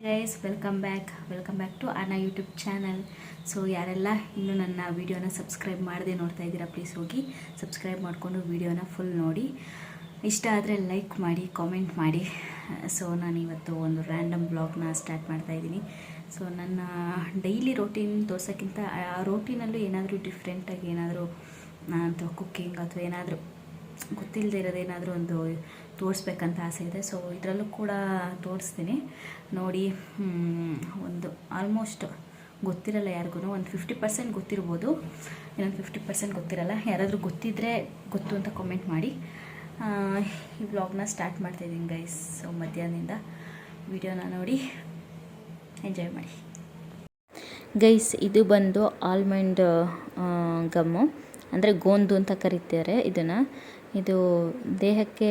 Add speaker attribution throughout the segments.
Speaker 1: Guys welcome back welcome back to Anna YouTube channel so ಯಾರೆಲ್ಲ ಇನ್ನೂ ನನ್ನ ವೀಡಿಯೋನ ಸಬ್ಸ್ಕ್ರೈಬ್ ಮಾಡದೆ ನೋಡ್ತಾ ಇದ್ದೀರಾ ಪ್ಲೀಸ್ ಹೋಗಿ ಸಬ್ಸ್ಕ್ರೈಬ್ ಮಾಡಿಕೊಂಡು ವೀಡಿಯೋನ ಫುಲ್ ನೋಡಿ. ಇಷ್ಟ ಆದರೆ ಲೈಕ್ ಮಾಡಿ ಕಾಮೆಂಟ್ ಮಾಡಿ. ಸೊ ನಾನು ಇವತ್ತು ಒಂದು ರ್ಯಾಂಡಮ್ ಬ್ಲಾಗ್ನ ಸ್ಟಾರ್ಟ್ ಮಾಡ್ತಾ ಇದ್ದೀನಿ. ಸೊ ನನ್ನ ಡೈಲಿ ರೋಟೀನ್ ತೋರ್ಸೋಕ್ಕಿಂತ, ಆ ರೋಟೀನಲ್ಲೂ ಏನಾದರೂ ಡಿಫ್ರೆಂಟಾಗಿ ಏನಾದರೂ ಅಥವಾ ಕುಕ್ಕಿಂಗ್ ಅಥವಾ ಏನಾದರೂ ಗೊತ್ತಿಲ್ಲದೆ ಇರೋದೇನಾದರೂ ಒಂದು ತೋರಿಸ್ಬೇಕಂತ ಆಸೆ ಇದೆ. ಸೊ ಇದರಲ್ಲೂ ಕೂಡ ತೋರಿಸ್ತೀನಿ. ನೋಡಿ ಒಂದು ಆಲ್ಮೋಸ್ಟ್ ಗೊತ್ತಿರಲ್ಲ ಯಾರಿಗೂ ಒಂದು ಫಿಫ್ಟಿ ಪರ್ಸೆಂಟ್ ಗೊತ್ತಿರ್ಬೋದು. ಇನ್ನೊಂದು ಫಿಫ್ಟಿ ಪರ್ಸೆಂಟ್ ಗೊತ್ತಿರಲ್ಲ. ಯಾರಾದರೂ ಗೊತ್ತಿದ್ದರೆ ಗೊತ್ತು ಅಂತ ಕಾಮೆಂಟ್ ಮಾಡಿ. ಈ ವ್ಲಾಗ್ನ ಸ್ಟಾರ್ಟ್ ಮಾಡ್ತಾಯಿದ್ದೀನಿ ಗೈಸ್ ಸೊ ಮಧ್ಯಾಹ್ನದಿಂದ ವಿಡಿಯೋನ ನೋಡಿ. ಎಂಜಾಯ್ ಮಾಡಿ. ಗೈಸ್ ಇದು ಬಂದು ಆಲ್ಮಂಡ್ ಗಮ್ಮು ಅಂದರೆ ಗೋಂದು ಅಂತ ಕರೀತಾರೆ ಇದನ್ನು. ಇದು ದೇಹಕ್ಕೆ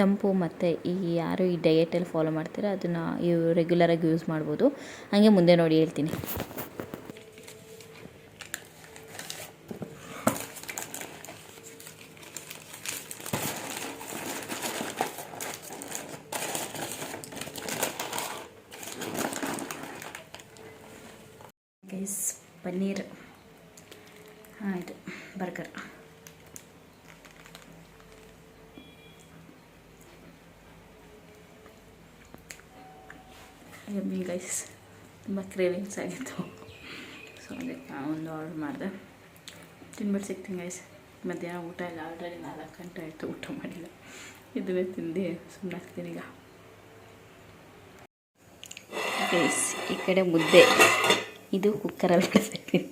Speaker 1: ತಂಪು ಮತ್ತು ಈ ಯಾರು ಈ ಡಯೆಟಲ್ಲಿ ಫಾಲೋ ಮಾಡ್ತೀರ, ಅದನ್ನು ಇವು ರೆಗ್ಯುಲರಾಗಿ ಯೂಸ್ ಮಾಡ್ಬೋದು. ಹಾಗೆ ಮುಂದೆ ನೋಡಿ ಹೇಳ್ತೀನಿ ಗೈಸ್ ಪನ್ನೀರ್ ಹಾಂ ಇದು ಬರ್ಗರ್ ಎಮ್ಮಿ ಗೈಸ್ ತುಂಬ ಕ್ರೇವಿಂಗ್ಸ್ ಆಗಿತ್ತು. ಸೊ ಅದಕ್ಕೆ ಒಂದು ಆರ್ಡ್ರ್ ಮಾಡಿದೆ. ತಿನ್ಬಿಟ್ಟು ಸಿಗ್ತೀನಿ ಗೈಸ್ ಮಧ್ಯಾಹ್ನ ಊಟ ಇಲ್ಲ. ಆಲ್ರೆಡಿ ನಾಲ್ಕು ಗಂಟೆ ಆಯಿತು. ಊಟ ಮಾಡಿಲ್ಲ. ಇದನ್ನೇ ತಿಂದು. ಸುಮ್ಮನೆ ಹಾಕ್ತೀನಿ ಈಗ. ಗೈಸ್ ಈ ಕಡೆ ಮುದ್ದೆ. ಇದು ಕುಕ್ಕರಲ್ಲಿ ಮಾಡ್ತಾಯಿದ್ದೀನಿ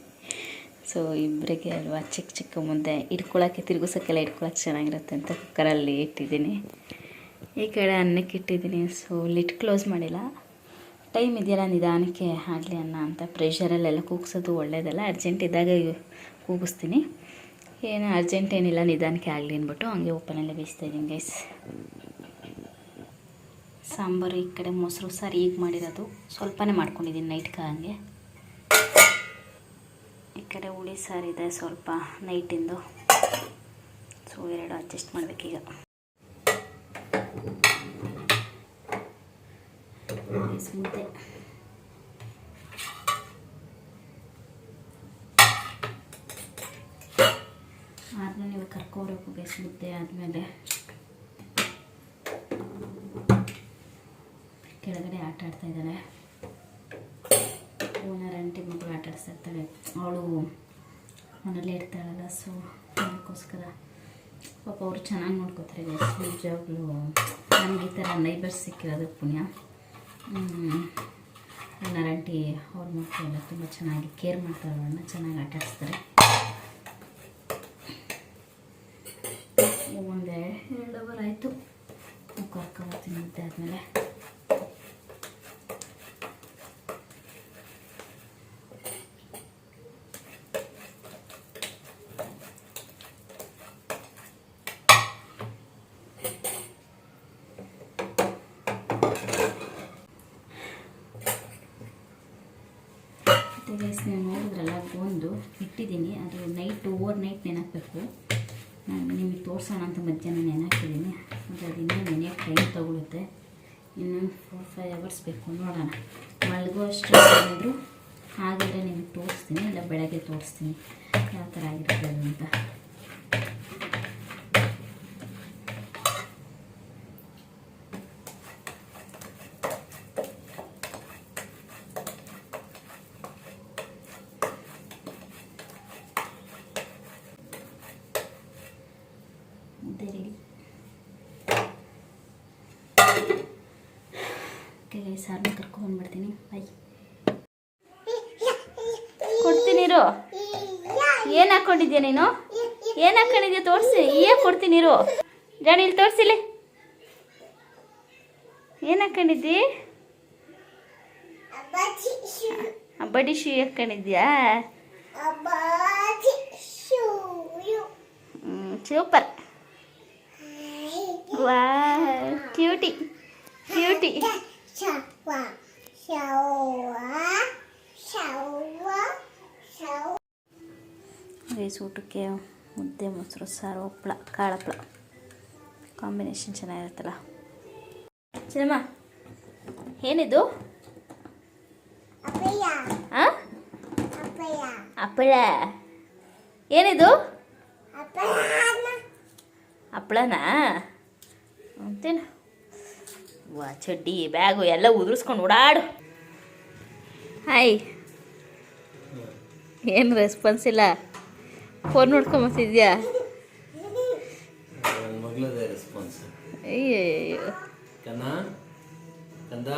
Speaker 1: ಸೊ ಇಬ್ಬರಿಗೆ ಅಲ್ವಾ ಚಿಕ್ಕ ಚಿಕ್ಕ ಮುದ್ದೆ. ಇಟ್ಕೊಳ್ಳೋಕ್ಕೆ ತಿರುಗಿಸೋಕ್ಕೆಲ್ಲ ಇಟ್ಕೊಳಕ್ಕೆ ಚೆನ್ನಾಗಿರುತ್ತೆ ಅಂತ ಕುಕ್ಕರಲ್ಲಿ ಇಟ್ಟಿದ್ದೀನಿ. ಈ ಕಡೆ ಅನ್ನಕ್ಕೆ ಇಟ್ಟಿದ್ದೀನಿ. ಸೊ ಲಿಟ್ ಕ್ಲೋಸ್ ಮಾಡಿಲ್ಲ. ಟೈಮ್ ಇದೆಯಲ್ಲ ನಿಧಾನಕ್ಕೆ ಆಗಲಿ ಅನ್ನ ಅಂತ ಪ್ರೆಷರಲ್ಲೆಲ್ಲ ಕೂಗ್ಸೋದು ಒಳ್ಳೇದಲ್ಲ ಅರ್ಜೆಂಟ್ ಇದ್ದಾಗ ಕೂಗಿಸ್ತೀನಿ. ಏನು ಅರ್ಜೆಂಟ್ ಏನಿಲ್ಲ, ನಿಧಾನಕ್ಕೆ ಆಗಲಿ ಅಂದ್ಬಿಟ್ಟು ಹಂಗೆ ಓಪನಲ್ಲೇ ಬೇಯಿಸ್ತಾ ಇದ್ದೀನಿ ಗೈಸ್ ಸಾಂಬಾರು ಈ ಕಡೆ ಮೊಸರು ಸಾರು ಈಗ ಮಾಡಿರೋದು. ಸ್ವಲ್ಪನೇ ಮಾಡ್ಕೊಂಡಿದ್ದೀನಿ ನೈಟ್ಗೆ ಹಂಗೆ. ಈ ಕಡೆ ಹುಳಿ ಸಾರಿದೆ ಸ್ವಲ್ಪ ನೈಟಿಂದು ಸೊ ಎರಡು ಅಡ್ಜಸ್ಟ್ ಮಾಡಬೇಕೀಗ ರೈಸ್ ಮುದ್ದೆ ಆದ್ಮೇಲೆ ನೀವು ಕರ್ಕೊಬರ್ಬೇಕು ಬೇಸ್ ಮುದ್ದೆ ಆದಮೇಲೆ. ಕೆಳಗಡೆ ಆಟ ಆಡ್ತಾ ಇದ್ದಾಳೆ. ಓನರ್, ಆಂಟಿ ಮಗಳು ಆಟ ಆಡಿಸ್ತಾ ಇರ್ತಾಳೆ. ಅವಳು ಮನೇಲೇ ಇರ್ತಾಳಲ್ಲ ಸೊ ಅದಕ್ಕೋಸ್ಕರ ಪಾಪ ಅವರು ಚೆನ್ನಾಗಿ ನೋಡ್ಕೋತಾರೆ ನಿಜವಾಗ್ಲೂ ನಮ್ಗೆ ಈ ಥರ ನೈಬರ್ಸ್ ಸಿಕ್ಕಿರೋದು ಪುಣ್ಯ. ಆಂಟಿ ಅವ್ರ ಮಕ್ಕಳೆಲ್ಲ ತುಂಬ ಚೆನ್ನಾಗಿ ಕೇರ್ ಮಾಡ್ತಾರೆ, ಅವ್ರನ್ನ ಚೆನ್ನಾಗಿ ಆಟಾಡಿಸ್ತಾರೆ. ಒಂದು ಎರಡು ಅವರ್ ಆಯಿತು. ಮುಖ ತಿನ್ನುತ್ತೆ ಆದಮೇಲೆ ಮತ್ತು ಗೈಸ್ ನೀವು ನೋಡಿದ್ರಲ್ಲ ಒಂದು ಇಟ್ಟಿದ್ದೀನಿ ಅದು ನೈಟ್ ಓವರ್ ನೈಟ್ ನೆನಕಬೇಕು ನಾನು ನಿಮಗೆ ತೋರಿಸೋಣ ಅಂತ ಮಧ್ಯಾಹ್ನ ನೆನಕಿದ್ದೀನಿ ಅದು ಅದು ಇನ್ನೂ ನೆನೆಯೋಕ್ಕೆ ಟೈಮ್ ತೊಗೊಳುತ್ತೆ ಇನ್ನೊಂದು ಫೋರ್ ಫೈವ್ ಅವರ್ಸ್ ಬೇಕು ನೋಡೋಣ. ಮಲಗೋ ಅಷ್ಟು ಏನಾದರೂ. ಹಾಗಿದ್ರೆ ನಿಮಗೆ ತೋರಿಸ್ತೀನಿ, ಇಲ್ಲ ಬೆಳಗ್ಗೆ ತೋರಿಸ್ತೀನಿ. ಯಾವ ಥರ ಆಗಿರುತ್ತೆ ಅಂತ ಮುದ್ದೆ ರೆಡಿ ಓಕೆ ಸಾರನ್ನ ಕರ್ಕೊಂಡ್ಬಂದ್ಬಿಡ್ತೀನಿ ಬೈ ಕೊಡ್ತೀನಿ ಇರು ಏನು ಹಾಕ್ಕೊಂಡಿದ್ಯಾ ನೀನು ಏನು ಹಾಕ್ಕೊಂಡಿದ್ಯಾ ತೋರಿಸಿ ಏ ಕೊಡ್ತೀನಿ ಇರು ಜಾಣಿ ಇಲ್ಲಿ ತೋರಿಸಿಲಿ ಏನು ಹಾಕ್ಕೊಂಡಿದ್ದಿ ಬಡಿ ಶೂ ಹಾಕ್ಕೊಂಡಿದ್ಯಾ ಸೂಪರ್ ವಾ ಕ್ಯೂಟಿ ಕ್ಯೂಟಿ ರೈಸ್ ಊಟಕ್ಕೆ ಮುದ್ದೆ ಮೊಸರು ಸಾರು ಹಪ್ಪಳ ಕಾಳಪ್ಪಳ ಕಾಂಬಿನೇಷನ್ ಚೆನ್ನಾಗಿರುತ್ತಲ್ಲ ಸಿನಿಮಾ ಏನಿದು ಆ ಹಪ್ಪಳ ಏನಿದು? ಹಪ್ಪಳನಾ ಅಂತೇನು. ವಾ ಚಡ್ಡಿ ಬ್ಯಾಗು ಎಲ್ಲ ಉದುರಿಸ್ಕೊಂಡು ಓಡಾಡು. ಹಾಯ್. ಏನು ರೆಸ್ಪಾನ್ಸ್ ಇಲ್ಲ? ಫೋನ್ ನೋಡ್ಕೊಂಬತ್ತಿದ್ಯಾ
Speaker 2: ನನ್ನ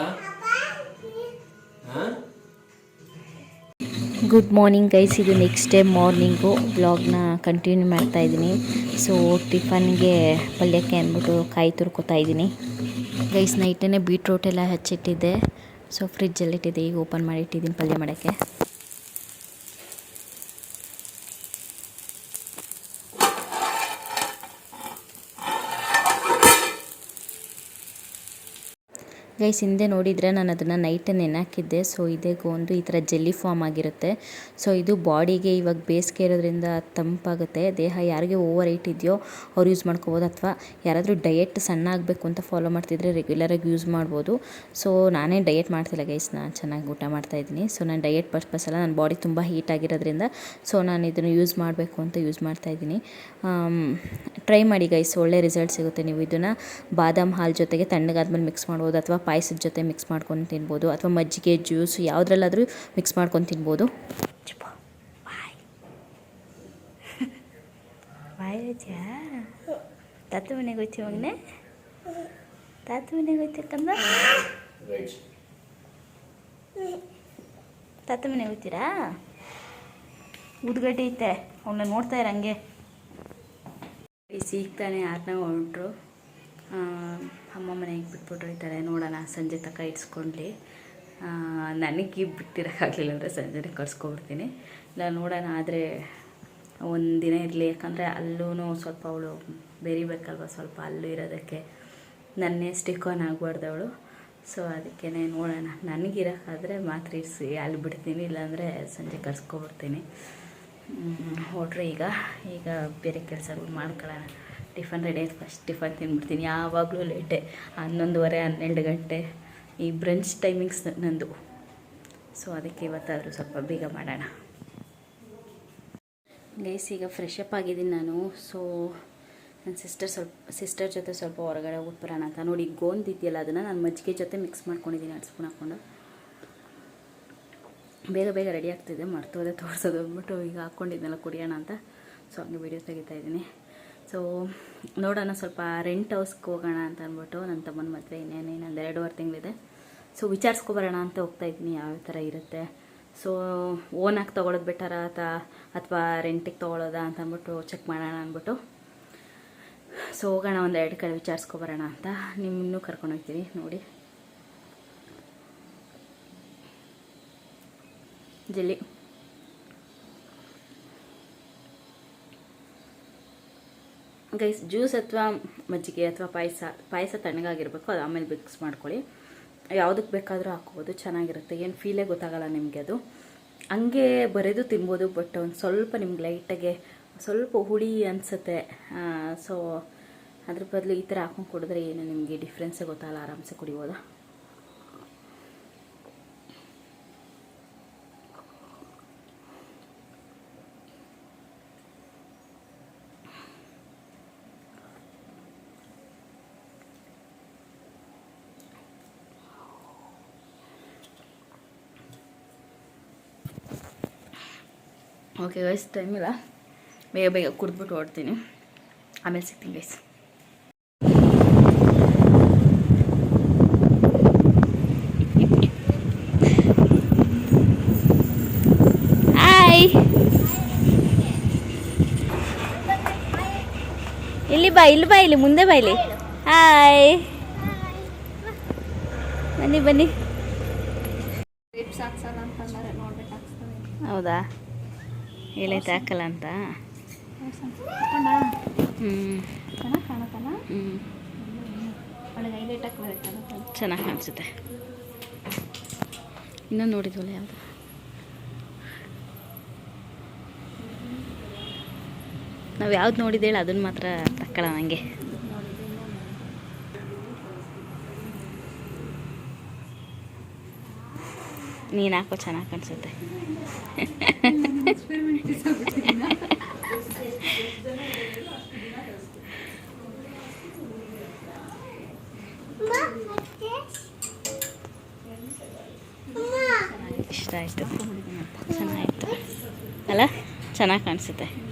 Speaker 1: ಗುಡ್ ಮಾರ್ನಿಂಗ್ ಗೈಸ್ ಇದು ನೆಕ್ಸ್ಟ್ ಡೇ ಮಾರ್ನಿಂಗು ಬ್ಲಾಗ್ನ ಕಂಟಿನ್ಯೂ ಮಾಡ್ತಾ ಇದ್ದೀನಿ. ಸೊ ಟಿಫನ್ಗೆ ಪಲ್ಯಕ್ಕೆ ಅಂದ್ಬಿಟ್ಟು ಕಾಯಿ ತುರ್ಕೋತಾ ಇದ್ದೀನಿ. ಗೈಸ್ ನೈಟೇ ಬೀಟ್ರೂಟ್ ಎಲ್ಲ ಹಚ್ಚಿಟ್ಟಿದ್ದೆ. ಸೊ ಫ್ರಿಜ್ಜಲ್ಲಿಟ್ಟಿದ್ದೆ ಈಗ ಓಪನ್ ಮಾಡಿಟ್ಟಿದ್ದೀನಿ ಪಲ್ಯ ಮಾಡೋಕ್ಕೆ. ಗೈಸ್ ಹಿಂದೆ ನೋಡಿದರೆ ನಾನು ಅದನ್ನು ನೈಟ್ ನೆನಾಕಿದ್ದೆ ಸೊ ಇದೇ ಗೋಂದು ಈ ಥರ ಜೆಲ್ಲಿ ಫಾರ್ಮ್ ಆಗಿರುತ್ತೆ. ಸೊ ಇದು ಬಾಡಿಗೆ ಇವಾಗ ಬೇಸಿಗೆ ಇರೋದ್ರಿಂದ ತಂಪಾಗುತ್ತೆ. ದೇಹ ಯಾರಿಗೆ ಓವರ್ ಏಟ್ ಇದೆಯೋ ಅವ್ರು ಯೂಸ್ ಮಾಡ್ಕೋಬೋದು. ಅಥವಾ ಯಾರಾದರೂ ಡಯೆಟ್ ಸಣ್ಣ ಆಗಬೇಕು ಅಂತ ಫಾಲೋ ಮಾಡ್ತಿದ್ರೆ ರೆಗ್ಯುಲರಾಗಿ ಯೂಸ್ ಮಾಡ್ಬೋದು. ಸೊ ನಾನೇ ಡಯೆಟ್ ಮಾಡ್ತಿಲ್ಲ ಗೈಸ್ ನಾನು ಚೆನ್ನಾಗಿ ಊಟ ಮಾಡ್ತಾಯಿದ್ದೀನಿ ಸೊ ನಾನು ಡಯೆಟ್ ಪರ್ಪಸ್ ಎಲ್ಲ ನನ್ನ ಬಾಡಿ ತುಂಬ ಹೀಟ್ ಆಗಿರೋದ್ರಿಂದ. ಸೊ ನಾನು ಇದನ್ನು ಯೂಸ್ ಮಾಡಬೇಕು ಅಂತ ಯೂಸ್ ಮಾಡ್ತಾಯಿದ್ದೀನಿ ಟ್ರೈ ಮಾಡಿ ಗೈಸ್ ಒಳ್ಳೆ ರಿಸಲ್ಟ್ ಸಿಗುತ್ತೆ ನೀವು ಇದನ್ನು. ಬಾದಾಮ್ ಹಾಲು ಜೊತೆಗೆ ತಣ್ಣಗಾದ್ಮೇಲೆ ಮಿಕ್ಸ್ ಮಾಡ್ಬೋದು. ಅಥವಾ ಪಾಯಸದ ಜೊತೆ ಮಿಕ್ಸ್ ಮಾಡ್ಕೊಂಡು ತಿನ್ಬೋದು ಅಥವಾ ಮಜ್ಜಿಗೆ ಜ್ಯೂಸ್ ಯಾವುದ್ರಲ್ಲಾದರೂ ಮಿಕ್ಸ್ ಮಾಡ್ಕೊಂಡು ತಿನ್ಬೋದು. ಬಾಯ್. ಬಾಯ್ ರಜಾ. ತಾತ ಮನೆಗೆ ಗೊತ್ತೀರಾ ಮಗನೆ? ತಾತ ಮನೆಗೆ ಹೋಯ್ತಿಕ್ಕಂದ
Speaker 2: ರೈಟ್
Speaker 1: ತಾತ ಮನೆಗೆ ಹೋಗ್ತೀರಾ ಉದ್ಗಡ್ಡೆ ಐತೆ. ಅವನ್ನ ನೋಡ್ತಾ ಇರ ಹಂಗೆ. ಸಿಗ್ತಾನೆ ಯಾರನ್ನ ಹೊರಟ್ರು ಅಮ್ಮ ಮನೆಗೆ ಬಿಟ್ಬಿಟ್ಟು ಹೋಗ್ತಾರೆ ನೋಡೋಣ, ಸಂಜೆ ತನಕ ಇಡ್ಸ್ಕೊಂಡ್ಲಿ. ನನಗೆ ಬಿಟ್ಟಿರೋಕ್ಕಾಗಲಿಲ್ಲ ಅಂದರೆ ಸಂಜೆನೇ ಕರ್ಸ್ಕೊಬಿಡ್ತೀನಿ ಇಲ್ಲ ನೋಡೋಣ, ಆದರೆ ಒಂದಿನ ಇರಲಿ. ಯಾಕಂದರೆ ಅಲ್ಲೂ ಸ್ವಲ್ಪ ಅವಳು ಬೆರಿಬೇಕಲ್ವ, ಸ್ವಲ್ಪ ಅಲ್ಲೂ ಇರೋದಕ್ಕೆ. ನನ್ನೇ ಸ್ಟಿಕ್ ಆನ್ ಆಗಬಾರ್ದು ಅವಳು. ಸೊ ಅದಕ್ಕೇ ನೋಡೋಣ. ನನಗಿರೋಕ್ಕಾದರೆ ಮಾತ್ರ ಇರಿಸಿ. ಅಲ್ಲಿ ಬಿಡ್ತೀನಿ, ಇಲ್ಲಾಂದರೆ ಸಂಜೆ ಕರ್ಸ್ಕೊಬಿಡ್ತೀನಿ ಹೊಟ್ರೆ ಈಗ. ಈಗ ಬೇರೆ ಕೆಲಸಗಳು ಮಾಡ್ಕೊಳ್ಳೋಣ. ಟಿಫನ್ ರೆಡಿ ಆಯ್ತು. ಫಸ್ಟ್ ಟಿಫನ್ ತಿಂದ್ಬಿಡ್ತೀನಿ ಯಾವಾಗಲೂ ಲೇಟೆ ಹನ್ನೊಂದುವರೆ, ಹನ್ನೆರಡು ಗಂಟೆ. ಈ ಬ್ರಂಚ್ ಟೈಮಿಂಗ್ಸ್ ನಂದು. ಸೊ ಅದಕ್ಕೆ ಇವತ್ತಾದರೂ ಸ್ವಲ್ಪ ಬೇಗ ಮಾಡೋಣ. ಗೈಸ್ ಈಗ ಫ್ರೆಶ್ ಅಪ್ ಆಗಿದ್ದೀನಿ ನಾನು. ಸೊ ನನ್ನ ಸಿಸ್ಟರ್ ಸ್ವಲ್ಪ ಸಿಸ್ಟರ್ ಜೊತೆ ಸ್ವಲ್ಪ ಹೊರಗಡೆ ಹೋಗಿ ಬರೋಣ ಅಂತ. ನೋಡಿ ಗೋಂದ್ ಇದೆಯಲ್ಲ ಅದನ್ನು ನಾನು ಮಜ್ಜಿಗೆ ಜೊತೆ ಮಿಕ್ಸ್ ಮಾಡ್ಕೊಂಡಿದ್ದೀನಿ. ಎರಡು ಸ್ಪೂನ್ ಹಾಕ್ಕೊಂಡು ಬೇಗ ಬೇಗ ರೆಡಿ ಆಗ್ತಿದೆ. ಮರ್ತೋದೆ, ತೋರಿಸೋದು. ಅಂದ್ಬಿಟ್ಟು ಈಗ ಹಾಕ್ಕೊಂಡಿದ್ನೆಲ್ಲ ಕುಡಿಯೋಣ ಅಂತ. ಸೊ ಹಂಗೆ ವೀಡಿಯೋ ತೆಗಿತಾ ಇದ್ದೀನಿ. ಸೊ ನೋಡೋಣ ಸ್ವಲ್ಪ ರೆಂಟ್ ಹೌಸ್ಗೆ ಹೋಗೋಣ ಅಂತ ಅಂದ್ಬಿಟ್ಟು ನನ್ನ ತಮ್ಮನ ಮದುವೆ ಇನ್ನೇನು ಇನ್ನೊಂದು ಎರಡುವರೆ ತಿಂಗಳಿದೆ. ಸೊ ವಿಚಾರಿಸ್ಕೊಬರೋಣ ಅಂತ ಹೋಗ್ತಾ ಇದ್ದೀನಿ ಯಾವ ಥರ ಇರುತ್ತೆ. ಸೊ ಓನಾಗಿ ತೊಗೊಳೋದು ಬೆಟರ ಅಥವಾ ಅಥವಾ ರೆಂಟಿಗೆ ತೊಗೊಳೋದಾ ಅಂತ ಅಂದ್ಬಿಟ್ಟು ಚೆಕ್ ಮಾಡೋಣ ಅಂದ್ಬಿಟ್ಟು. ಸೊ ಹೋಗೋಣ ಒಂದು ಎರಡು ಕಡೆ ವಿಚಾರಿಸ್ಕೊಬರೋಣ ಅಂತ. ನಿಮ್ಮನ್ನೂ ಕರ್ಕೊಂಡು ಹೋಗ್ತೀನಿ ನೋಡಿ. ಜಲ್ಲಿ. ಗೈಸ್, ಜ್ಯೂಸ್ ಅಥವಾ ಮಜ್ಜಿಗೆ ಅಥವಾ ಪಾಯಸ ಪಾಯಸ ತಣ್ಣಗಾಗಿರ್ಬೇಕು, ಅದು ಆಮೇಲೆ ಮಿಕ್ಸ್ ಮಾಡ್ಕೊಳ್ಳಿ. ಯಾವುದಕ್ಕೆ ಬೇಕಾದರೂ ಹಾಕ್ಬೋದು, ಚೆನ್ನಾಗಿರುತ್ತೆ. ಏನು ಫೀಲೇ ಗೊತ್ತಾಗಲ್ಲ ನಿಮಗೆ ಅದು. ಹಂಗೆ ಬರೆದು ತಿನ್ಬೋದು ಬಟ್ ಒಂದು ಸ್ವಲ್ಪ ನಿಮ್ಗೆ ಲೈಟಾಗೆ ಸ್ವಲ್ಪ ಹುಳಿ ಅನಿಸುತ್ತೆ. ಸೊ ಅದ್ರ ಬದಲು ಈ ಥರ ಹಾಕೊಂಡು ಕುಡಿದ್ರೆ ಏನು ನಿಮಗೆ ಡಿಫ್ರೆನ್ಸೇ ಗೊತ್ತಾಗಲ್ಲ, ಆರಾಮ್ಸೆ ಕುಡಿಬೋದಾ? ಓಕೆ ಗೈಸ್ ಟೈಮ್ ಇಲ್ಲ. ಬೇಗ ಬೇಗ ಕುಡಿದ್ಬಿಟ್ಟು ಓಡ್ತೀನಿ. ಆಮೇಲೆ ಸಿಗ್ತೀನಿ ಗೈಸ್ ಹಾಯ್ ಇಲ್ಲಿ ಬಾ ಇಲ್ಲಿ ಬಾ ಇಲ್ಲಿ ಮುಂದೆ ಬಾ ಇಲ್ಲಿ. ಹಾಯ್ ಬನ್ನಿ ಬನ್ನಿ. ಹೌದಾ? ಏನೈತೆ ಹಾಕಲ್ಲ ಅಂತ. ಚೆನ್ನಾಗಿ ಕಾಣಿಸುತ್ತೆ. ಇನ್ನೂ ನೋಡಿದ್ವಲ್ಲ ಯಾವುದು? ನಾವು ಯಾವ್ದು ನೋಡಿದ್ದೇಳಿ ಅದನ್ನು ಮಾತ್ರ ತಕ್ಕಳ ನನಗೆ ನೀನು ಹಾಕೋ ಚೆನ್ನಾಗಿ ಕಾಣಿಸುತ್ತೆ. ಇಷ್ಟ ಆಯಿತು. ಚೆನ್ನಾಗಿತ್ತು. ಅಲ್ಲ? ಚೆನ್ನಾಗಿ ಕಾಣಿಸುತ್ತೆ.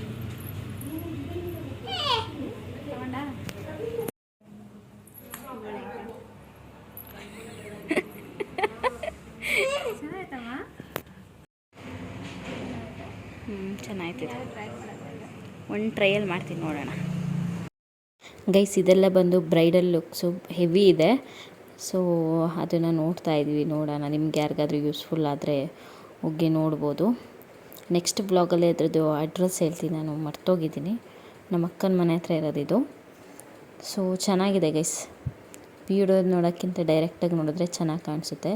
Speaker 1: ಹ್ಞೂ ಚೆನ್ನಾಯ್ತಿದೆ. ಒಂದು ಟ್ರಯಲ್ ಮಾಡ್ತೀನಿ ನೋಡೋಣ. ಗೈಸ್ ಇದೆಲ್ಲ ಬಂದು ಬ್ರೈಡಲ್ ಲುಕ್ಸು ಹೆವಿ ಇದೆ. ಸೊ ಅದನ್ನು ನೋಡ್ತಾ ಇದ್ವಿ, ನೋಡೋಣ. ನಿಮ್ಗೆ ಯಾರಿಗಾದ್ರೂ ಯೂಸ್ಫುಲ್ ಆದರೆ ಹೋಗಿ ನೋಡ್ಬೋದು. ನೆಕ್ಸ್ಟ್ ಬ್ಲಾಗಲ್ಲಿ ಅದ್ರದ್ದು ಅಡ್ರೆಸ್ ಹೇಳ್ತೀನಿ, ನಾನು ಮರ್ತೋಗಿದ್ದೀನಿ. ನಮ್ಮ ಅಕ್ಕನ ಮನೆ ಹತ್ರ ಇರೋದಿದು ಸೊ ಚೆನ್ನಾಗಿದೆ ಗೈಸ್ ವಿಡಿಯೋ ನೋಡೋಕ್ಕಿಂತ ಡೈರೆಕ್ಟಾಗಿ ನೋಡಿದ್ರೆ ಚೆನ್ನಾಗಿ ಕಾಣಿಸುತ್ತೆ.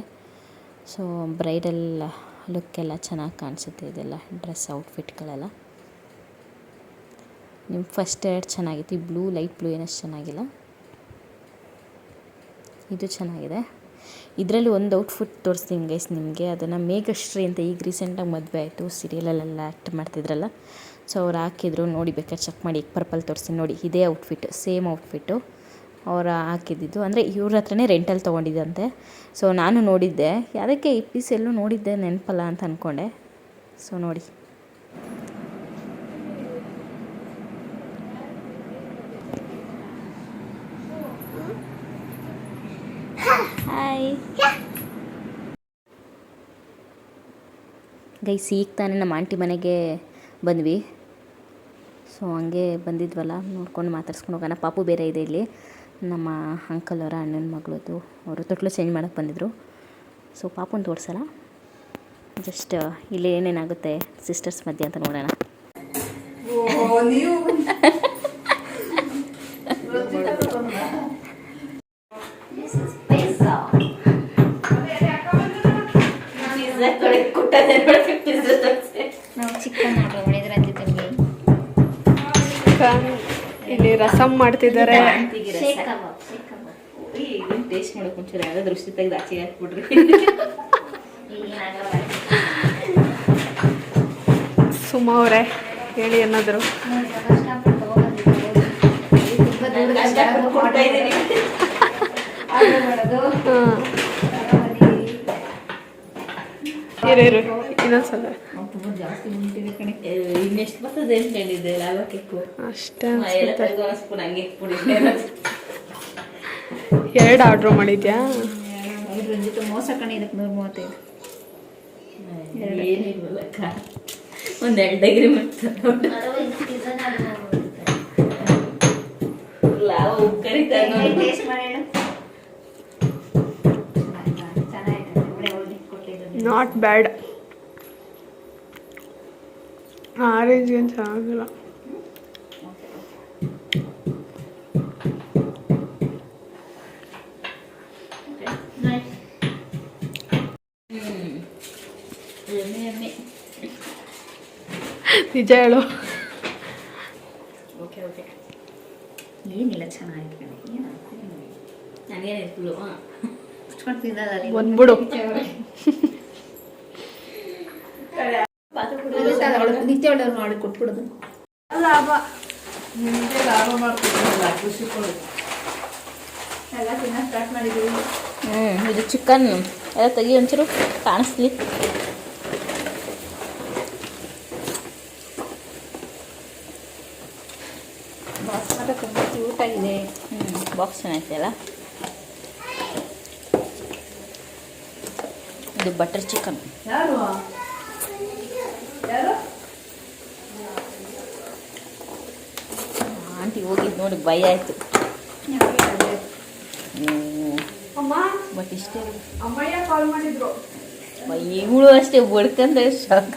Speaker 1: ಸೊ ಬ್ರೈಡಲ್ ಲುಕ್ಕೆಲ್ಲ ಚೆನ್ನಾಗಿ ಕಾಣಿಸುತ್ತೆ ಇದೆಲ್ಲ, ಡ್ರೆಸ್ ಔಟ್ಫಿಟ್ಗಳೆಲ್ಲ. ನಿಮ್ಮ ಫಸ್ಟ್ ಎರಡು ಚೆನ್ನಾಗಿತ್ತು ಈ ಬ್ಲೂ, ಲೈಟ್ ಬ್ಲೂ ಏನಷ್ಟು ಚೆನ್ನಾಗಿಲ್ಲ. ಇದು ಚೆನ್ನಾಗಿದೆ. ಇದರಲ್ಲಿ ಒಂದು ಔಟ್ಫಿಟ್ ತೋರಿಸ್ತೀನಿ ಗೈಸ್ ನಿಮಗೆ, ಅದನ್ನು ಮೇಘಶ್ರೀ ಅಂತ ಈಗ ರೀಸೆಂಟಾಗಿ ಮದುವೆ ಆಯಿತು ಸೀರಿಯಲಲ್ಲೆಲ್ಲ ಆ್ಯಕ್ಟ್ ಮಾಡ್ತಿದ್ರಲ್ಲ. ಸೊ ಅವ್ರು ಹಾಕಿದ್ರು, ನೋಡಿ ಬೇಕಾದ್ರೆ ಚೆಕ್ ಮಾಡಿ ಈಗ ಪರ್ಪಲ್ ತೋರಿಸ್ತೀನಿ ನೋಡಿ, ಇದೇ ಔಟ್ಫಿಟ್ ಸೇಮ್ ಔಟ್ಫಿಟ್ಟು. ಅವ್ರು ಹಾಕಿದ್ದಿದ್ದು. ಅಂದರೆ ಇವ್ರ ಹತ್ರನೇ ರೆಂಟಲ್ಲಿ ತೊಗೊಂಡಿದ್ದಂತೆ. ಸೊ ನಾನು ನೋಡಿದ್ದೆ. ಅದಕ್ಕೆ ಈ ಪೀಸ್ ಎಲ್ಲೂ ನೋಡಿದ್ದೆ, ನೆನಪಲ್ಲ ಅಂತ ಅಂದ್ಕೊಂಡೆ ಸೊ ನೋಡಿ. ಹಾಯ್ ಗೈಸ್ ಈಗ ತಾನೇ ನಮ್ಮ ಆಂಟಿ ಮನೆಗೆ ಬಂದ್ವಿ. ಸೊ ಹಂಗೆ ಬಂದಿದ್ವಲ್ಲ, ನೋಡ್ಕೊಂಡು ಮಾತಾಡ್ಸ್ಕೊಂಡು ಹೋಗೋಣ. ಪಾಪು ಬೇರೆ ಇದೆ ಇಲ್ಲಿ. ನಮ್ಮ ಅಂಕಲ್ ಅವರ ಅಣ್ಣನ ಮಗಳದ್ದು, ಅವರು ತೊಟ್ಲು ಚೇಂಜ್ ಮಾಡೋಕ್ಕೆ ಬಂದಿದ್ದರು ಸೊ ಪಾಪನ ತೋರಿಸಲ್ಲ? ಜಸ್ಟ್ ಇಲ್ಲಿ ಏನೇನಾಗುತ್ತೆ ಸಿಸ್ಟರ್ಸ್ ಮಧ್ಯೆ ಅಂತ ನೋಡೋಣ.
Speaker 3: ನಾವು
Speaker 4: ರಸಂ. ಮಾಡ್ತಿದ್ದಾರೆ
Speaker 1: ಟೇಸ್ಟ್ ಮಾಡೋಕೆ ಮುಂಚೆ ಯಾವುದೋ ದೃಷ್ಟಿ ತೆಗೆದು ಆಚೆಗೆ ಹಾಕ್ಬಿಡ್ರಿ
Speaker 3: ಏನಾಗಲ್ಲ
Speaker 4: ಸುಮಾ ಅವರೇ ಹೇಳಿ ಏನಾದ್ರು.
Speaker 3: ನೋಡಿ ಕಷ್ಟಪಟ್ಟು ಹೋಗೋದು ತುಂಬ ದೂರ ಆರ್ಡರ್ ಮಾಡೋದು
Speaker 4: ಇರು ಇನ್ನೊಂದ್ಸಲ.
Speaker 1: ಇನ್ನೆಷ್ಟು ಬರ್ತದೆ ಅನ್ಕೊಂಡಿದ್ದೆ ಲಾಭ ಕೇಕು
Speaker 4: ಅಷ್ಟೇ
Speaker 1: ಸ್ಪೂನ್ ಹಂಗೆ
Speaker 4: ಎರಡು ಆರ್ಡ್ರ್ ಮಾಡಿದ್ಯಾ?
Speaker 3: ಮೋಸ ಕಣೆ ಇದಕ್ಕೆ ನೂರ ಮೂವತ್ತೈದು
Speaker 1: ಏನಿಲ್ವಲ್ಲಕ್ಕ ಒಂದು ಎರಡು ಡಿಗ್ರಿ ಮಾಡ್ತಾರೆ.
Speaker 4: ನಾಟ್ ಬ್ಯಾಡ್ ಆರೆಂಜ್ ಏನು ಚೆನ್ನಾಗಿಲ್ಲ ನಿಜ ಹೇಳು
Speaker 1: ಓಕೆ ಓಕೆ
Speaker 3: ಏನಿಲ್ಲ ಚೆನ್ನಾಗಿದೆ ಕಣೆ ಎಲ್ಲ ತಿನ್ನ ಸ್ಟಾರ್ಟ್ ಮಾಡಿದ್ದೀವಿ.
Speaker 1: ಹ್ಞೂ ಇದು ಚಿಕನ್ ಎಲ್ಲ ತೆಗಿ ಒಂಚೂರು ಕಾಣಿಸ್ಲಿ.
Speaker 3: ಬಾಕ್ಸ್ ಮಾತ್ರ ತುಂಬ ಕ್ಯೂಟಾಗಿದೆ
Speaker 1: ಹ್ಞೂ ಬಾಕ್ಸ್ ಚೆನ್ನಾಗಿದೆ ಅಲ್ಲ ಇದು ಬಟರ್ ಚಿಕನ್ ಆಂಟಿ ಹೋಗಿದ್ದು ನೋಡಿ ಭಯ ಆಯಿತು. ಬಟ್ ಇಷ್ಟೇ. ಇವಳು ಅಷ್ಟೇ ಬಡ್ಕಂದ್ರೆ ಶಾಕ್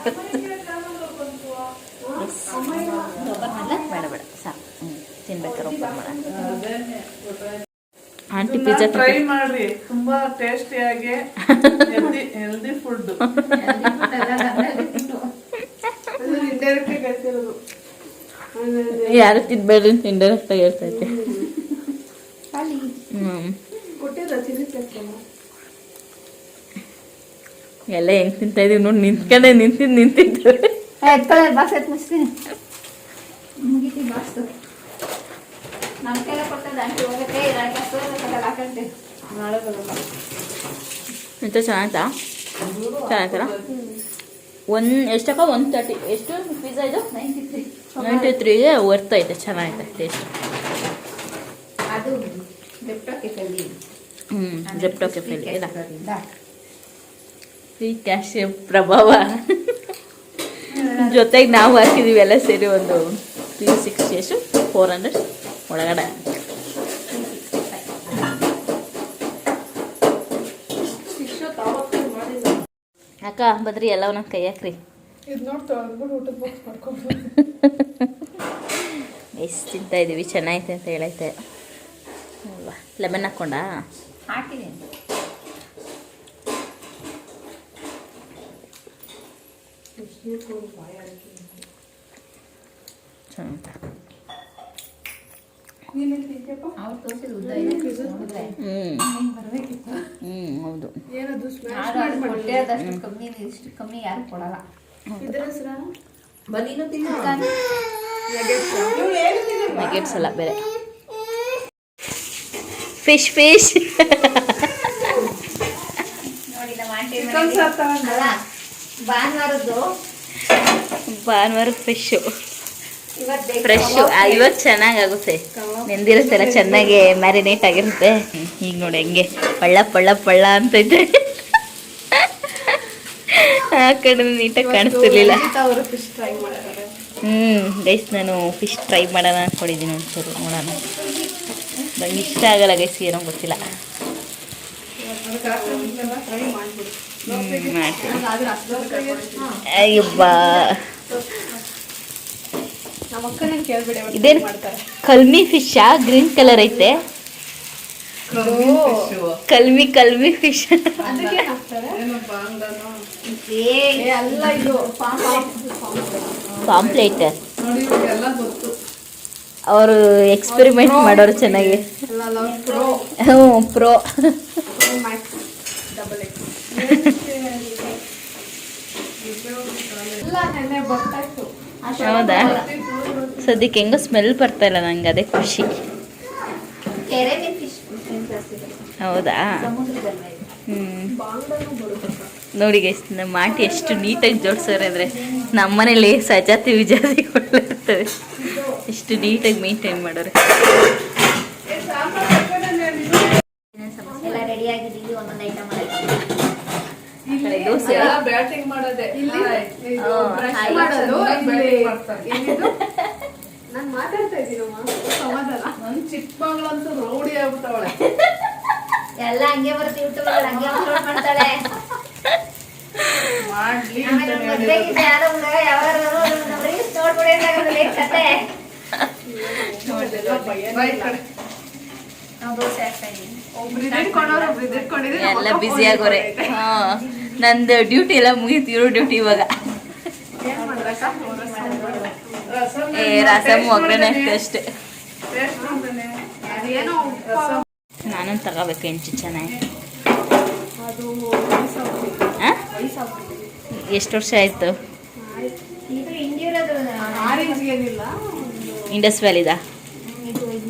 Speaker 1: ಬೇಡ ಬೇಡ ಸಾಕು. ಹ್ಞೂ ತಿನ್ಬೇಕಾರೆ ಓಪನ್ ಮಾಡ. ಆಂಟಿ ಪಿಜ್ಜಾ
Speaker 5: ಟ್ರೈ ಮಾಡ್ರಿ ತುಂಬಾ ಟೇಸ್ಟಿಯಾಗಿ ಹೆಲ್ದಿ ಫುಡ್
Speaker 1: ಯಾರು ತಿನ್ಬೇಡ್ರಿ ಅಂತ
Speaker 5: ಚಿಲ್ಲಿ
Speaker 1: ಎಲ್ಲ ಹೆಂಗ್ ತಿಂತಾ ಇದೀವಿ ನೋಡಿ ನಿಂತ್ಕೊಂಡೆ ನಿಂತಿದ್ದು ನಿಂತಿದ್ದು
Speaker 3: ಚೆನ್ನಾಗ್ತಾ ಎತ್
Speaker 1: ಚೆನ್ನಾಯ್ತಾ? ಒನ್ ಎಷ್ಟಕ್ಕ ಒನ್ ತರ್ಟಿ ಎಷ್ಟು? ಪಿಜ್ಜಾ ಇದು?
Speaker 3: ನೈಂಟಿ ತ್ರೀ
Speaker 1: ನೈಂಟಿ ತ್ರೀಗೆ ವರ್ತ್ ಐತೆ ಚೆನ್ನಾಗೈತೆ ಟೇಸ್ಟ್
Speaker 3: ಅದು
Speaker 1: ಹ್ಞೂ ಜೆಪ್ಟೋ ಕೆಫೆಲಿ ಇಲ್ಲ. ಫ್ರೀ ಕ್ಯಾಶ್ ಪ್ರಭಾವ. ಜೊತೆಗೆ ನಾವು ಹಾಕಿದೀವಿ ಎಲ್ಲ ಸೇರಿ ಒಂದು ತ್ರೀ ಸಿಕ್ಸ್ಟಿ ಎಷ್ಟು ಫೋರ್ ಹಂಡ್ರೆಡ್ ಒಳಗಡೆ. ಅಕ್ಕ ಬದ್ರಿ ಎಲ್ಲ ಒಂದೊಂದು ಕೈ ಹಾಕ್ರಿ.
Speaker 4: ಇದು ನೋಡಿ ತೊಳೆದ್ಬಿಟ್ಟು ಊಟದ ಬಾಕ್ಸ್ ಮಾಡ್ಕೊಂಡು
Speaker 1: ಎಷ್ಟು ತಿಂತಾ ಇದೀವಿ ಚೆನ್ನಾಗೈತೆ ಅಂತ ಹೇಳೈತೆ. ಅಲ್ವಾ? ಲೆಮನ್ ಹಾಕ್ಕೊಂಡಾ?
Speaker 3: ಹಾಕಿದ್ದೀನಿ
Speaker 1: ಹ್ಞೂ ಹ್ಞೂ ಹೌದು.
Speaker 3: ಕಮ್ಮಿ ಇಷ್ಟು ಕಮ್ಮಿ ಯಾರು ಕೊಡಲ್ಲ.
Speaker 1: ನಗೆಟ್ಸ್ ಎಲ್ಲ ಬೇರೆ. ಫಿಶ್ ಫಿಶ್
Speaker 3: ನೋಡಿ ನಮ್ಮ ಆಂಟಿ ಅಲ್ಲ ಭಾನುವಾರದ್ದು.
Speaker 1: ಭಾನುವಾರ ಫ್ರೆಶ್ಶು
Speaker 3: ಇವತ್ತು
Speaker 1: ಫ್ರೆಶ್ಶು ಇವತ್ತು ಚೆನ್ನಾಗಾಗುತ್ತೆ. ನೆಂದಿರುತ್ತೆಲ್ಲ ಚೆನ್ನಾಗಿ ಮ್ಯಾರಿನೇಟ್ ಆಗಿರುತ್ತೆ. ಈಗ ನೋಡಿ ಹೆಂಗೆ. ಪಳ್ಳ ಪಳ್ಳ ಪಳ್ಳ ಅಂತೈತೆ ಆ ಕಡೆ ನೀಟಾಗಿ ಕಾಣಿಸ್ತಿರ್ಲಿಲ್ಲ.
Speaker 4: ಹ್ಮ್
Speaker 1: ಹ್ಞೂ ಗೈಸ್ ನಾನು ಫಿಶ್ ಟ್ರೈ ಮಾಡೋಣ ಅಂದ್ಕೊಂಡಿದ್ದೀನಿ ಒಂಚೂರು ನೋಡೋಣ. ನಂಗೆ ಇಷ್ಟ ಆಗಲ್ಲ ಗೈಸ್ ಏನೋ ಗೊತ್ತಿಲ್ಲ. ಅಯ್ಯಬ್ಬಾ
Speaker 4: ನಮ್ಮ ಅಕ್ಕನ ಕೇಳ್ಬಿಡಿ ಅವ್ರು
Speaker 1: ಇದೇನು
Speaker 4: ಮಾಡ್ತಾರೆ?
Speaker 1: ಕಲ್ಮಿ ಫಿಶಾ ಗ್ರೀನ್ ಕಲರ್ ಐತೆ. ಕಲ್ಮಿ ಕಲ್ಮಿ ಫಿಶ್ ಪಾಂಪ್ಲೇಟ್
Speaker 5: ನೋಡಿ ಇವಾಗೆಲ್ಲ ಗೊತ್ತು.
Speaker 1: ಅವರು ಎಕ್ಸ್ಪೆರಿಮೆಂಟ್ ಮಾಡೋರು ಚೆನ್ನಾಗಿ. ಹ್ಞೂ ಪ್ರೋ
Speaker 4: ಎಲ್ಲ ಮ್ಯಾಕ್ಸ್ ಡಬಲ್
Speaker 1: ಹೌದಾ? ಸದ್ಯಕ್ಕೆ ಹೆಂಗೋ ಸ್ಮೆಲ್ ಬರ್ತಾ ಇಲ್ಲ ನಂಗೆ ಅದೇ ಖುಷಿ. ಹೌದಾ. ಹ್ಞೂ ನೋಡಿ ಗೈಸ್ ನಮ್ಮ ಆಂಟಿ ಎಷ್ಟು ನೀಟಾಗಿ ಜೋಡಿಸೋರೆ ಅಂದ್ರೆ ನಮ್ಮನೇಲಿ ಸಜಾತಿ ವಿಜಾತಿ ಕೊಟ್ಟಿರ್ತವೆ ಎಷ್ಟು ನೀಟಾಗಿ ಮೇಂಟೈನ್ ಮಾಡೋರೆ.
Speaker 3: ಒಂದೊಂದು ಐಟಮ್
Speaker 1: ದೋಸೆ.
Speaker 5: ಎಲ್ಲ ಬ್ಯಾಟಿಂಗ್ ಮಾಡೋದೆ.
Speaker 4: ಇಲ್ಲಿ ಇದು
Speaker 1: ಹಾ,
Speaker 4: ಮಾಡೋದು ನಾನು ಮಾತಾಡ್ತಾ ಇದ್ದೀನಮ್ಮ. ಸಮಾಧಾನ.
Speaker 5: ನನ್ ಚಿಕ್ಕ ಮಗಳಂತೂ ರೌಡಿ ಆಗ್ಬಿಟ್ಟವಳೆ.
Speaker 3: ಎಲ್ಲ ಹಂಗೆ ಬರುತ್ತೆ ಯೂಟ್ಯೂಬ್ ಹಂಗೆ ಅಪ್ಲೋಡ್ ಮಾಡ್ತಾಳೆ.
Speaker 5: ಮಾಡ್ಲಿ
Speaker 3: ಆಮೇಲೆ
Speaker 5: ಅಂತ
Speaker 3: ಮದ್ವೆಗೆ
Speaker 5: ಹೇಳಿದ್ರು.
Speaker 3: ಯಾರೋ ಹುಡುಗ ಯಾವಾಗ ಕತೆ
Speaker 1: ಎಲ್ಲ ಬ್ಯುಸಿ ಆಗೋರೆ. ಹಾಂ ನಂದು ಡ್ಯೂಟಿ ಎಲ್ಲ ಮುಗೀತು ಇರೋ ಡ್ಯೂಟಿ ಇವಾಗ. ಏ ರಸಮ್ ಒಗ್ಗರಣೆ ಅಷ್ಟೆ. ನಾನು ತಗೋಬೇಕು ಹೆಂಚು ಚೆನ್ನಾಗಿ. ಎಷ್ಟು ವರ್ಷ ಆಯಿತು? ಇಂಡಸ್ ವ್ಯಾಲಿದಾ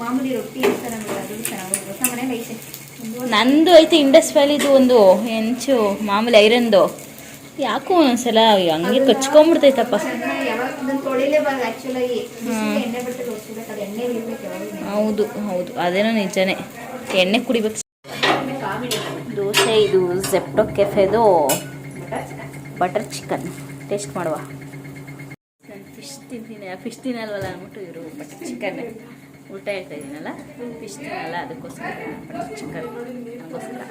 Speaker 3: ಮಾಮೂಲಿ ರೊಟ್ಟಿ ಅಂತ ನಮಗೆ ಅದು ಚೆನ್ನಾಗಿ ಹೊಸ ಮನೇಲಿ ಐತೆ
Speaker 1: ನಂದು ಐತೆ ಇಂಡಸ್ ವ್ಯಾಲಿದು ಒಂದು ಹೆಂಚು ಮಾಮೂಲಿ ಐರನ್ದು. ಯಾಕೋ ಒಂದೊಂದ್ಸಲ ಹಂಗೆ
Speaker 3: ಅದನ್ನ ಇರ್ಬೇಕು
Speaker 1: ಹೌದು ಹೌದು. ಅದೇನೋ ನಿಜನೇ. ಎಣ್ಣೆ ಕುಡಿಬೇಕು. ದೋಸೆ ಇದು ಜೆಪ್ಟೋ ಕೆಫೆದು ಬಟರ್ ಚಿಕನ್ ಟೇಸ್ಟ್ ಮಾಡುವ. ನಾನು ಫಿಶ್ ತಿಂತೀನಿ ಫಿಶ್ ತಿನ್ನಲ್ವಲ್ಲ ಅಂದ್ಬಿಟ್ಟು ಇವರು ಬಟರ್ ಚಿಕನ್ ಊಟ ಹೇಳ್ತಾ ಇದ್ದೀನಲ್ಲ? ಫಿಶ್ ತಿನ್ನಲ್ಲ ಅದಕ್ಕೋಸ್ಕರ ಚಿಕನ್ ಅದಕ್ಕೋಸ್ಕರ.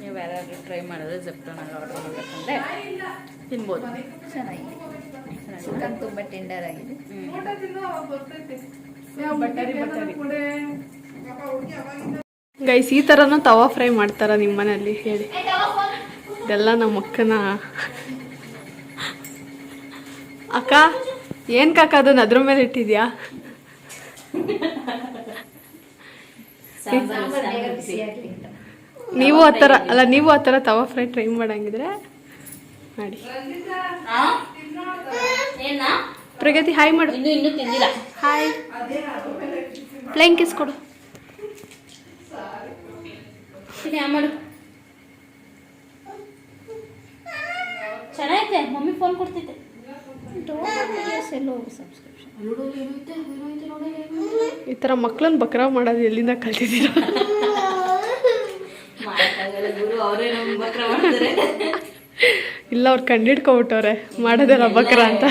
Speaker 1: ನೀವು ಯಾರಾದ್ರೂ ಟ್ರೈ ಮಾಡಿದ್ರೆ ಜೆಪ್ಟೋನಲ್ಲಿ ಆರ್ಡರ್ ಮಾಡಬೇಕಂದ್ರೆ ತಿನ್ಬೋದು.
Speaker 3: ಚೆನ್ನಾಗಿದೆ ಚಿಕನ್ ತುಂಬ ಟೆಂಡರ್ ಆಗಿದೆ.
Speaker 5: ಊಟ ತಿನ್ನು ಅವಾಗ ಗೊತ್ತೈತಿ
Speaker 4: ಬಟಾರಿ ಬಟಾರಿ
Speaker 5: ಕೊಡೆ
Speaker 4: ಗೈಸ್ ಈ ಥರನೂ ತವಾ ಫ್ರೈ ಮಾಡ್ತಾರ ನಿಮ್ಮ ಮನೆಯಲ್ಲಿ ಹೇಳಿ. ಇದೆಲ್ಲ ನಮ್ಮ ಅಕ್ಕನ. ಅಕ್ಕ ಏನು ಕಾಕ ಅದನ್ನ ಅದ್ರ ಮೇಲೆ ಇಟ್ಟಿದ್ಯಾ. ನೀವು ಆ ಥರ ಅಲ್ಲ ನೀವು ಆ ಥರ ತವಾ ಫ್ರೈ ಟ್ರೈ ಮಾಡಂಗಿದ್ರೆ ಮಾಡಿ? ಪ್ರಗತಿ ಹಾಯ್ ಮಾಡು. ಹಾಯ್. ಕಿಸ್ ಕೊಡು.
Speaker 1: ಮಾಡು. ಚೆನ್ನಾಗೈತೆ ಮಮ್ಮಿ ಫೋನ್ ಕೊಡ್ತಿದ್ದೆ.
Speaker 4: ಈ ಥರ ಮಕ್ಳನ್ನ ಬಕ್ರ ಮಾಡೋದು ಎಲ್ಲಿಂದ ಕಲ್ತಿದ್ದೀರ? ಇಲ್ಲ ಅವ್ರು ಕಂಡಿಡ್ಕೊಬಿಟ್ಟವ್ರೆ ಮಾಡೋದೆಲ್ಲ ಬಕ್ರ ಅಂತ.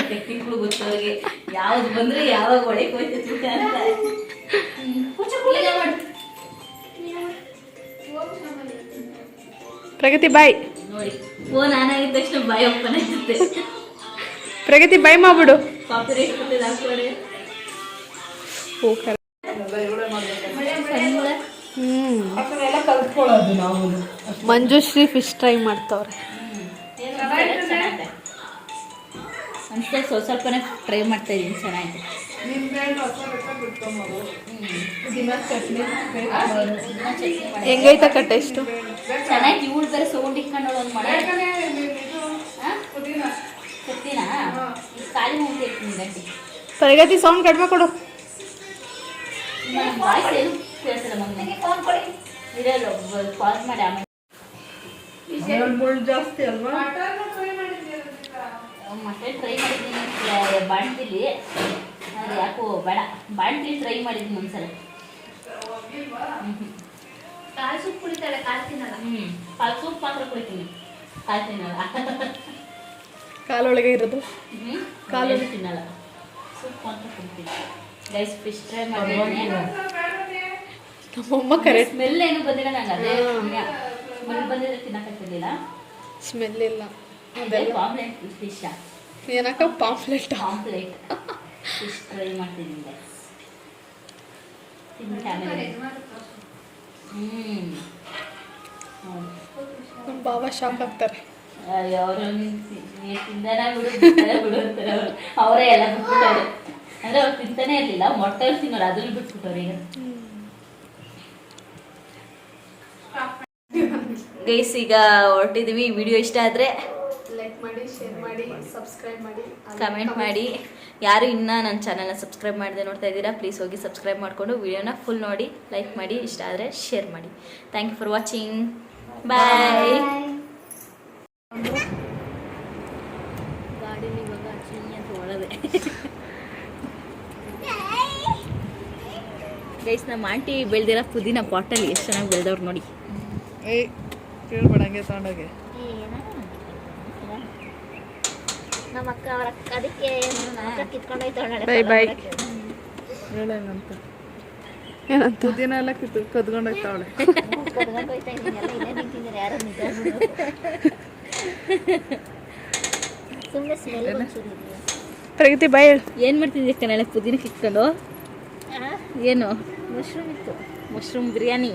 Speaker 1: ಯಾವ್ದು ಬಂದ್ರೆ ಯಾವಾಗ.
Speaker 4: ಪ್ರಗತಿ ಬಾಯ್
Speaker 1: ನೋಡಿ. ಫೋನ್ ಆನ್ ಆಗಿದ ತಕ್ಷಣ ಬಾಯ್ ಓಪನ್ ಆಗುತ್ತೆ.
Speaker 4: ಪ್ರಗತಿ ಬಾಯ್ ಮಾಡ್ಬಿಡು. ಮಂಜುಶ್ರೀ ಫಿಶ್ ಟ್ರೈ ಮಾಡ್ತಾವ್ರೆ.
Speaker 1: ಸ್ವಲ್ಪ ಸ್ವಲ್ಪನೇ ಟ್ರೈ ಮಾಡ್ತಾ ಇದೀನಿ ಚೆನ್ನಾಗಿದೆ.
Speaker 4: ಹೆಂಗೈತ ಕಟ್ಟೆ ಎಷ್ಟು
Speaker 1: ಚೆನ್ನಾಗಿ ಇವಳು ಬೇರೆ ಸೌಂಡ್ ಇಟ್ಕೊಂಡು ಒಂದು ಮಾಡಿ ಖಾಲಿ ಹೋಗ್ತಾ ಇರ್ತೀನಿ ಗಂಟೆ.
Speaker 4: ಪ್ರಗತಿ ಸೌಂಡ್ ಕಡಿಮೆ ಕೊಡು.
Speaker 1: ವಾಯ್ಸ್ ಏನು ಕೇಳಿಸಲ್ಲ ಮಗನಿಗೆ ಫೋನ್ ಕೊಡಿ. ಮಾಡಿ ಆಮೇಲೆ.
Speaker 5: ಮುಳ್ಳು ಜಾಸ್ತಿ ಅಲ್ವಾ?
Speaker 1: ಮಟನ್ ಟ್ರೈ ಮಾಡಿದ್ದೀನಿ. ಬಾಣ್ತಿಲಿ. ಅದು ಯಾಕೋ ಬೇಡ. ಬಾಣ್ತಿಲಿ ಟ್ರೈ ಮಾಡಿದ್ದೀನಿ ಒಂದ್ಸಲ.
Speaker 3: ಕಾಲ್ ಸೂಪ್ ಕುಡಿತಾಳೆ ಕಾಲ್ ತಿನ್ನಲ್ಲ.
Speaker 1: ಹ್ಞೂ ಕಾಲು ಸೂಪ್ ಮಾತ್ರ ಕುಡಿತೀನಿ. ಕಾಲು ತಿನ್ನಲ್ಲ.
Speaker 4: ಕಾಲೊಳಗೆ ಇರೋದು?
Speaker 1: ಹ್ಞೂ
Speaker 4: ಕಾಲೊಳಗೆ.
Speaker 1: ಕಾಲು ತಿನ್ನಲ್ಲ. ಸೂಪ್ ಮಾತ್ರ ಕುಡಿತೀನಿ. ಗೈಸ್ ಫಿಶ್ ಟ್ರೈ ಮಾಡಿದ್ದೀನಿ
Speaker 4: ನಮ್ಮಮ್ಮ ಕರೆ
Speaker 1: ಸ್ಮೆಲ್ ಏನು ಬಂದಿಲ್ಲ ನಂಗೆ. ಅದೇ ಸ್ಮೆಲ್ ಬಂದಿದ್ರೆ ತಿನ್ನಕ್ಕಾಗ್ತಿರ್ಲಿಲ್ಲ
Speaker 4: ಸ್ಮೆಲ್ ಇಲ್ಲ.
Speaker 1: ಅದೇ ಪಾಂಪ್ಲೆಟ್ ಫಿಶ್
Speaker 4: ಏನಕ್ಕ ಪಾಂಪ್ಲೆಟ್?
Speaker 1: ಪಾಂಪ್ಲೆಟ್. ಫಿಶ್ ಟ್ರೈ ಮಾಡ್ತಿದ್ದೀನಿ ಗೈಸ್ ತಿಂದ್ಬಿಟ್ಟು ಆಮೇಲೆ
Speaker 4: ನಮ್ಮ ಬಾಬಾ ಶಾಕ್ ಆಗ್ತಾರೆ
Speaker 1: ಅವರೇ ಎಲ್ಲ ಬಿಟ್ಬಿಟ್ಟವ್ರೆ. ಅಂದ್ರೆ ಅವ್ರು ತಿಂತಾನೆ ಇರ್ಲಿಲ್ಲ ಮೊಟ್ಟೆ ತಿನ್ನೋರು ಅದ್ರಲ್ಲಿ ಬಿಟ್ಬಿಟ್ಟವ್ರು ಈಗ. ಗೈಸ್ ಈಗ ಹೊರಟಿದೀವಿ. ವಿಡಿಯೋ ಇಷ್ಟ ಆದರೆ
Speaker 4: ಲೈಕ್ ಮಾಡಿ ಶೇರ್ ಮಾಡಿ ಸಬ್ಸ್ಕ್ರೈಬ್ ಮಾಡಿ
Speaker 1: ಕಮೆಂಟ್ ಮಾಡಿ. ಯಾರು ಇನ್ನೂ ನನ್ನ ಚಾನಲ್ನ ಸಬ್ಸ್ಕ್ರೈಬ್ ಮಾಡದೆ ನೋಡ್ತಾ ಇದ್ದೀರಾ ಪ್ಲೀಸ್ ಹೋಗಿ ಸಬ್ಸ್ಕ್ರೈಬ್ ಮಾಡಿಕೊಂಡು ವಿಡಿಯೋನ ಫುಲ್ ನೋಡಿ ಲೈಕ್ ಮಾಡಿ ಇಷ್ಟ ಆದರೆ ಶೇರ್ ಮಾಡಿ. Thank you for watching bye ಗಾಡಿಲಿ ಇವಾಗ ಚಿನ್ನಿ ಅಂತ ಒಳದೆ ಗೈಸ್ ನಮ್ಮ ಆಂಟಿ ಬೆಳೆದಿರೋ ಪುದೀನ ಪಾಟಲ್ಲಿ ಎಷ್ಟು ಚೆನ್ನಾಗಿ ಬೆಳೆದವ್ರು ನೋಡಿ.
Speaker 5: ಏಯ್ ಕೇಳ್ಬೇಡಂಗೆ ತಗೊಂಡೋಗಿ.
Speaker 3: ನಮ್ಮ ಅಕ್ಕ ಅವ್ರ ಅಕ್ಕ ಅದಕ್ಕೆ ಕಿತ್ಕೊಂಡೋಯ್ತು
Speaker 4: ಬೈ ಬೈ.
Speaker 5: ಹೇಳಂಗಂತ
Speaker 4: ಏನಂತ?
Speaker 5: ಪುದೀನ ಎಲ್ಲ ಕಿತ್ತು
Speaker 3: ಸ್ಮೆಲ್
Speaker 4: ಪ್ರಗತಿ ಬಾಯ್ ಹೇಳು.
Speaker 1: ಏನು ಮಾಡ್ತಿದ್ದೀವಿ ಕನ್ನಡ ಪುದೀನ ಕಿತ್ಕೊಂಡು? ಏನು?
Speaker 3: ಮಶ್ರೂಮ್ ಇತ್ತು.
Speaker 1: ಮಶ್ರೂಮ್ ಬಿರಿಯಾನಿ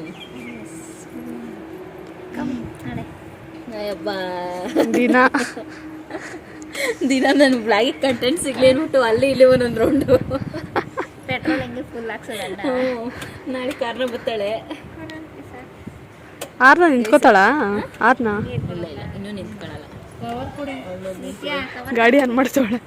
Speaker 4: ದಿನ.
Speaker 1: ದಿನ ನನ್ನ ಬ್ಲಾಗಿಗೆ ಕಂಟೆಂಟ್ ಸಿಗ್ಲಿ ಬಿಟ್ಟು ಅಲ್ಲಿ ಇಲ್ಲಿ ಒಂದೊಂದು ರೌಂಡು
Speaker 3: ಪೆಟ್ರೋಲ್ ಹೆಂಗೆ ಫುಲ್ ಹಾಕ್ಸೋದಲ್ಲ?
Speaker 1: ನಾಳೆ ಕಾರ್ನ ಬರ್ತಾಳೆ
Speaker 4: ಆರ್ನ ನಿಂತ್ಕೋತಾಳ? ಆರ್ನ?
Speaker 1: ಇಲ್ಲ ಇಲ್ಲ ಇನ್ನೂ ನಿಂತ್ಕೊಳ್ಳಲ್ಲ
Speaker 3: ಕೊಡಿ
Speaker 4: ಗಾಡಿ ಆನ್ ಮಾಡ್ತಾಳೆ